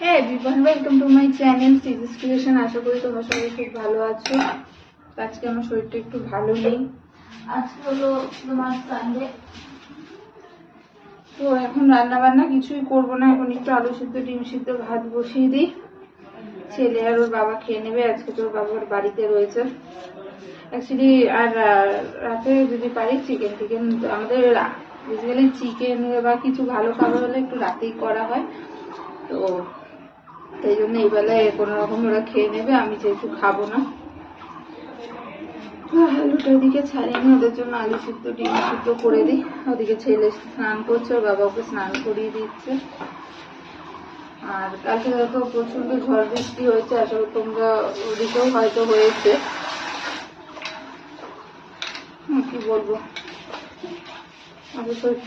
হ্যাঁ everyone welcome to my channel সিজিস creation আশা করি তোমরা সবাই খুব ভালো আছো। আজকে আমার শরীরটা একটু ভালো নেই। আজকে হলো তোমার সানডে তো এখন রান্না বান্না কিছুই করব না। এখন একটু আলু সিদ্ধ, ডিম সিদ্ধ, ভাত বসিয়ে দিই। ছেলে আর ওর বাবা খেয়ে নেবে। আজকে তোর বাবার বাড়িতে রয়েছে। অ্যাকচুয়ালি আর রাতে যদি পারি চিকেন টিকেন, আমাদের বেসিক্যালি চিকেন বা কিছু ভালো খাবার হলে একটু রাতেই করা হয়। তো সেই জন্য এই বেলায় কোনো রকম ওরা খেয়ে নেবে, আমি যেহেতু খাব না। আলুটা ওদিকে ছাড়িয়ে নিয়ে ওদের জন্য আলু সিদ্ধ, ডিম সিদ্ধ করে দিই। ওদিকে ছেলে স্নান করছে, ওর বাবা ওকে স্নান করিয়ে দিচ্ছে। আর কালকে দেখো প্রচণ্ড ঝড় বৃষ্টি হয়েছে, আসলে তোমরা ওদিকেও হয়তো হয়েছে। কি বলব?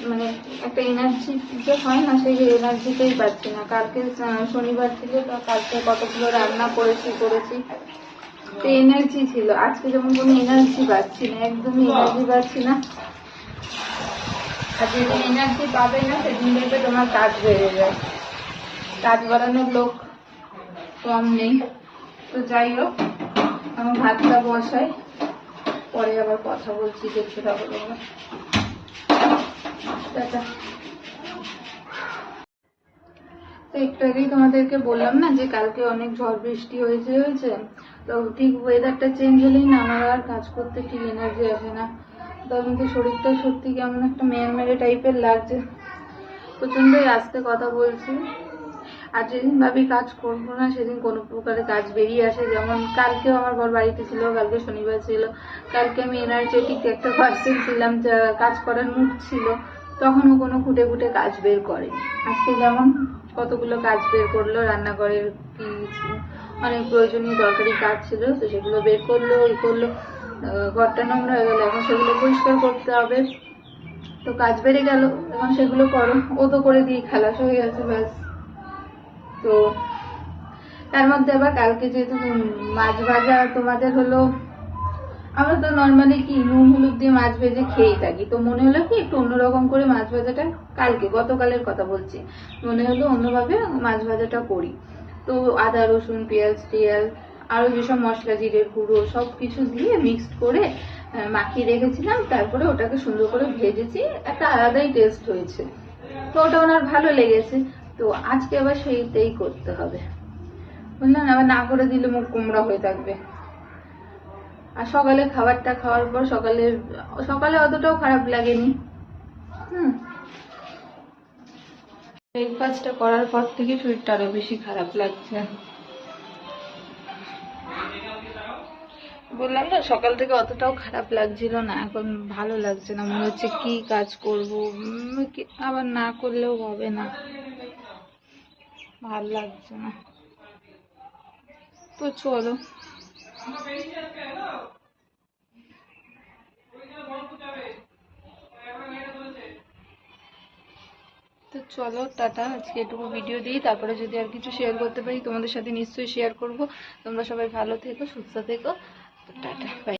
মানে একটা এনার্জি যে হয় না, সেই এনার্জিটাই পাচ্ছি না। কালকে শনিবার ছিল, তো কালকে কতগুলো রান্না করেছি করেছি। তো এনার্জি ছিল। আজকে যেমন কোনো এনার্জি পাচ্ছি না, একদমই এনার্জি পাচ্ছি না। আর যেদিন এনার্জি পাবে না, সেদিন দেখবে তোমার কাজ বেড়ে যায়। কাজ বাড়ানোর লোক কম নেই। তো যাই হোক, আমার ভাতটা বসাই, পরে আবার কথা বলছি দেখতে থাকো তোমরা। তো একটু আগেই তোমাদেরকে বললাম না যে কালকে অনেক ঝড় বৃষ্টি হয়েছে হয়েছে। তো ঠিক ওয়েদারটা চেঞ্জ হলেই না, আমার আর কাজ করতে ঠিক এনার্জি আসে না। তখন তো শরীরটা সত্যি কেমন একটা মেয়ের মেরে টাইপের লাগছে। প্রচণ্ডই আস্তে কথা বলছি। আর যেদিন ভাবি কাজ করব না, সেদিন কোনো প্রকারে কাজ বেরিয়ে আসে। যেমন কালকেও আমার বর বাড়িতে ছিল, কালকে শনিবার ছিল। কালকে আমি এনার্জেটিক একটা পার্সন ছিলাম, যা কাজ করার মুড ছিল। তখনও কোনো খুঁটে খুঁটে কাজ বের করে আজকে যেমন কতগুলো কাজ বের করল, রান্নাঘরের কি অনেক প্রয়োজনীয় দরকারি কাজ ছিল, তো সেগুলো বের করল, ই করল। ঘরটা নোংরা হয়ে গেলো, এখন সেগুলো পরিষ্কার করতে হবে। তো কাজ বেড়ে গেল, এখন সেগুলো করো। ও তো করে দিয়ে খালাস হয়ে গেছে, ব্যাস। তার মধ্যে আবার কালকে যেহেতু মাছ ভাজা তোমাদের হলো, আমরা তো নর্মালি কি নুন, হলুদ দিয়ে মাছ ভেজে খেয়েই থাকি। তো মনে হলো কি একটু অন্যরকম করে মাছ ভাজাটা কালকে, গতকালের কথা বলছি। মনে হলো অন্যভাবে মাছ ভাজাটা করি। তো আদা, রসুন, পেঁয়াজ টিয়াজ আরও যেসব মশলা, জিরের গুঁড়ো সব কিছু দিয়ে মিক্সড করে মাখিয়ে রেখেছিলাম। তারপরে ওটাকে সুন্দর করে ভেজেছি। একটা আলাদাই টেস্ট হয়েছে। তো ওটা ওনার ভালো লেগেছে। তো আজকে আবার সেইটাই করতে হবে। বুঝলেন আবার না করে দিলে মুখ কুমড়া হয়ে থাকবে। আর সকালে খাবারটা খাওয়ার পর সকালে সকালে অতটাও খারাপ লাগেনি। হুম। ব্রেকফাস্টটা করার পর থেকে শরীরটা বেশি খারাপ লাগছে। বললাম না, সকাল থেকে অতটাও খারাপ লাগছিল না, এখন ভালো লাগছে না। মনে হচ্ছে কি কাজ করব আবার না করলেও হবে না। ভালো লাগছে না। তো চলো। তো চলো, টাটা। আজকে এটুকু ভিডিও দিই। তারপরে যদি আর কিছু শেয়ার করতে পারি, তোমাদের সাথে নিশ্চয়ই শেয়ার করব। তোমরা সবাই ভালো থেকো, সুস্থ থেকো। তো টাটা বাই